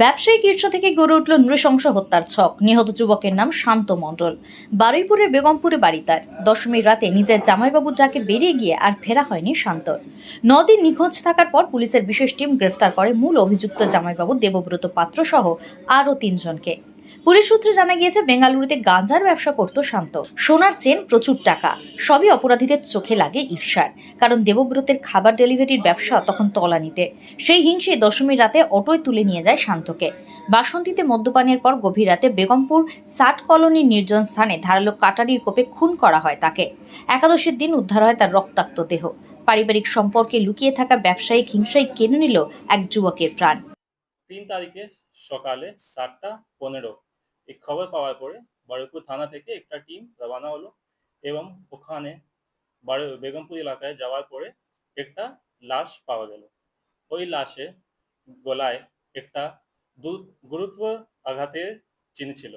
ব্যবসায়িক ঈর্ষা থেকে গড়ে উঠল নৃশংস হত্যার ছক। নিহত যুবকের নাম শান্ত মণ্ডল। বারুইপুরের বেগমপুরে বাড়ি তার। দশমীর রাতে নিজের জামাইবাবুর ডাকে বেরিয়ে গিয়ে আর ফেরা হয়নি শান্তর নদিন নিখোঁজ থাকার পর পুলিশের বিশেষ টিম গ্রেফতার করে মূল অভিযুক্ত জামাইবাবু, দেবব্রত পাত্র সহ আরও তিনজনকে। পুলিশ সূত্রে জানা গিয়েছে, বেঙ্গালুরুতে গাঁজার ব্যবসা করত শান্ত। সোনার চেন প্রচুর টাকা। সবই অপরাধীদের চোখে লাগে ঈর্ষার। কারণ দেবব্রতের খাবার ডেলিভারির ব্যবসা তখন তলানিতে। সেই হিংসে দশমীর রাতে অটোয় তুলে নিয়ে যায় শান্তকে। বাসন্তীতে মদ্যপানের পর গভীর রাতে বেগমপুর সাট কলোনির নির্জন স্থানে ধারালো কাটারির কোপে খুন করা হয় তাকে। একাদশীর দিন উদ্ধার হয় তার রক্তাক্ত দেহ। পারিবারিক সম্পর্কে লুকিয়ে থাকা ব্যবসায়িক হিংসায় কেনে নিল এক যুবকের প্রাণ। তিন তারিখে সকালে সাতটা পনেরো। এই খবর পাওয়ার পরে বারুইপুর থানা থেকে একটা টিম রওনা হলো এবং ওখানে বেগমপুর এলাকায় যাওয়ার পরে একটা লাশ পাওয়া গেল। ওই লাশে গলায় একটা গুরুত্ব আঘাতের চিহ্ন ছিল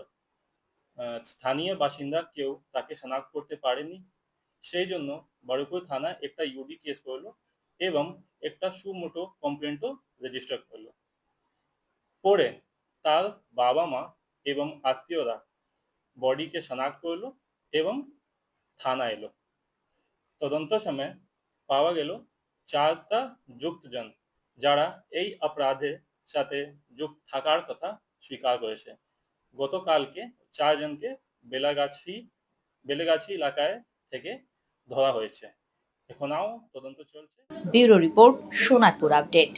স্থানীয় বাসিন্দা কেউ তাকে শনাক্ত করতে পারেনি। সেই জন্য বারুইপুর থানা একটা ইউডি কেস করল এবং একটা সুমোটো কমপ্লেন্টও রেজিস্টার করল। পরে তার বাবা মা এবং আত্মীয়রা বডিকে শনাক্ত করল এবং থানা এলো। তদন্ত সময় পাওয়া গেল চারটা যুক্তজন যারা এই অপরাধের সাথে যুক্ত থাকার কথা স্বীকার করেছে। গতকালকে চারজনকে বেলাগাছি, বেলেগাছি এলাকায় থেকে ধরা হয়েছে। এখনও তদন্ত চলছে। Bureau report Sonarpur update.